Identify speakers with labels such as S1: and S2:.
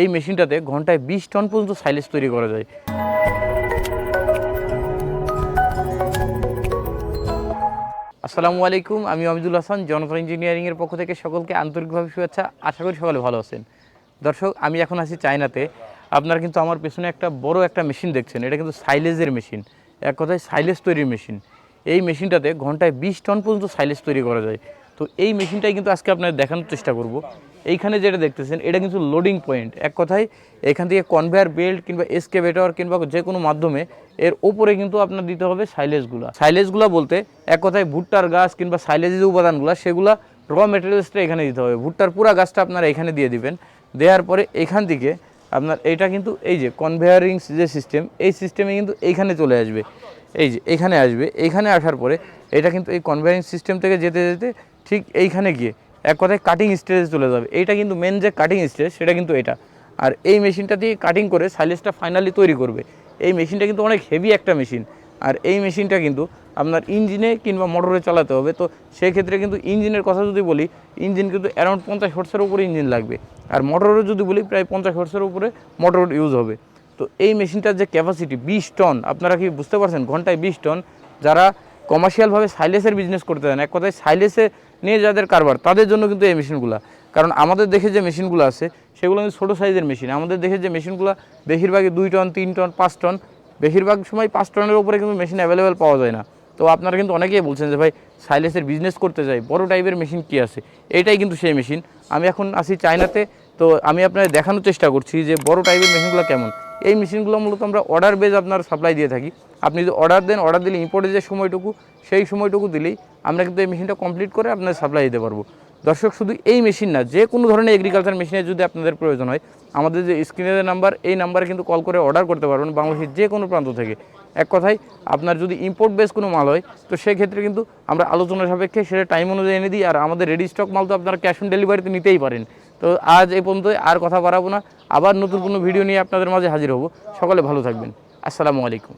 S1: এই মেশিনটাতে ঘন্টায় বিশ টন পর্যন্ত সাইলেজ তৈরি করা যায়। আসসালামু আলাইকুম, আমি অমিদুল হাসান জনতা ইঞ্জিনিয়ারিংয়ের পক্ষ থেকে সকলকে আন্তরিকভাবে শুভেচ্ছা। আশা করি সকলে ভালো আছেন। দর্শক, আমি এখন আছি চায়নাতে। আপনারা কিন্তু আমার পেছনে একটা বড় একটা মেশিন দেখছেন। এটা কিন্তু সাইলেজের মেশিন এক কথায় সাইলেজ তৈরির মেশিন এই মেশিনটাতে ঘন্টায় বিশ টন পর্যন্ত সাইলেজ তৈরি করা যায়। তো এই মেশিনটাই কিন্তু আজকে আপনাদের দেখানোর চেষ্টা করব। এইখানে যেটা দেখতেছেন, এটা কিন্তু লোডিং পয়েন্ট এক কথায়, এখান থেকে কনভেয়ার বেল্ট কিংবা এসকেভেটর কিংবা যে কোনো মাধ্যমে এর ওপরে কিন্তু আপনার দিতে হবে সাইলেজগুলো সাইলেজগুলো বলতে এক কথায় ভুট্টার গাছ কিংবা সাইলেজের যে উপাদানগুলো, সেগুলো র মেটেরিয়ালসটা এখানে দিতে হবে। ভুট্টার পুরা গাছটা আপনারা এখানে দিয়ে দিবেন। দেওয়ার পরে এখান থেকে আপনার, এটা কিন্তু এই যে কনভেয়ারিং যে সিস্টেম এই সিস্টেমে কিন্তু এইখানে চলে আসবে। এই যে, এখানে আসবে। এইখানে আসার পরে এটা কিন্তু এই কনভেয়ারিং সিস্টেম থেকে যেতে যেতে ঠিক এইখানে গিয়ে এক কথায় কাটিং স্টেজে চলে যাবে। এইটা কিন্তু মেন যে কাটিং স্টেজ সেটা কিন্তু এটা। আর এই মেশিনটা দিয়ে কাটিং করে সাইলেজটা ফাইনালি তৈরি করবে। এই মেশিনটা কিন্তু অনেক হেভি একটা মেশিন আর এই মেশিনটা কিন্তু আপনার ইঞ্জিনে কিংবা মোটরে চালাতে হবে। তো সেই ক্ষেত্রে কিন্তু ইঞ্জিনের কথা যদি বলি ইঞ্জিন কিন্তু অ্যারাউন্ড পঞ্চাশ হর্সের উপরে ইঞ্জিন লাগবে। আর মোটরের যদি বলি, প্রায় পঞ্চাশ হর্সের উপরে মোটর ইউজ হবে। তো এই মেশিনটার যে ক্যাপাসিটি বিশ টন, আপনারা কি বুঝতে পারছেন? ঘন্টায় বিশ টন। যারা কমার্শিয়ালভাবে সাইলেসের বিজনেস করতে চান, এক কথায় সাইলেসে নিয়ে যাদের কারবার, তাদের জন্য কিন্তু এই মেশিনগুলো। কারণ আমাদের দেশে যে মেশিনগুলো আছে, সেগুলো কিন্তু ছোটো সাইজের মেশিন। আমাদের দেশে যে মেশিনগুলো বেশিরভাগই দুই টন, তিন টন, পাঁচ টন, বেশিরভাগ সময় পাঁচ টনের উপরে কিন্তু মেশিন অ্যাভেলেবেল পাওয়া যায় না। তো আপনারা কিন্তু অনেকেই বলছেন যে, ভাই সাইলেসের বিজনেস করতে চাই বড় টাইপের মেশিন কি আছে? এইটাই কিন্তু সেই মেশিন। আমি এখন আসি চায়নাতে, তো আমি আপনাদের দেখানোর চেষ্টা করছি যে বড় টাইপের মেশিনগুলো কেমন। এই মেশিনগুলো মূলত আমরা অর্ডার বেজ আপনার সাপ্লাই দিয়ে থাকি। আপনি যদি অর্ডার দেন অর্ডার দিলে ইম্পোর্টের যে সময়টুকু, সেই সময়টুকু দিলেই আমরা কিন্তু এই মেশিনটা কমপ্লিট করে আপনাদের সাপ্লাই দিতে পারব। দর্শক, শুধু এই মেশিন না, যে কোনো ধরনের এগ্রিকালচার মেশিনের যদি আপনাদের প্রয়োজন হয়, আমাদের যে স্ক্রিনের নাম্বার এই নাম্বারে কিন্তু কল করে অর্ডার করতে পারবেন বাংলাদেশের যে কোনো প্রান্ত থেকে। এক কথায়, আপনার যদি ইম্পোর্ট বেস কোনো মাল হয়, তো সেক্ষেত্রে কিন্তু আমরা আলোচনা সাপেক্ষে সেটা টাইম অনুযায়ী এনে দিই, আর আমাদের রেডি স্টক মাল তো আপনারা ক্যাশ অন ডেলিভারিতে নিতেই পারেন। তো আজ এই পর্যন্ত আর কথা বাড়াবো না। আবার নতুন কোনো ভিডিও নিয়ে আপনাদের মাঝে হাজির হব। সকলে ভালো থাকবেন। আসসালামু আলাইকুম।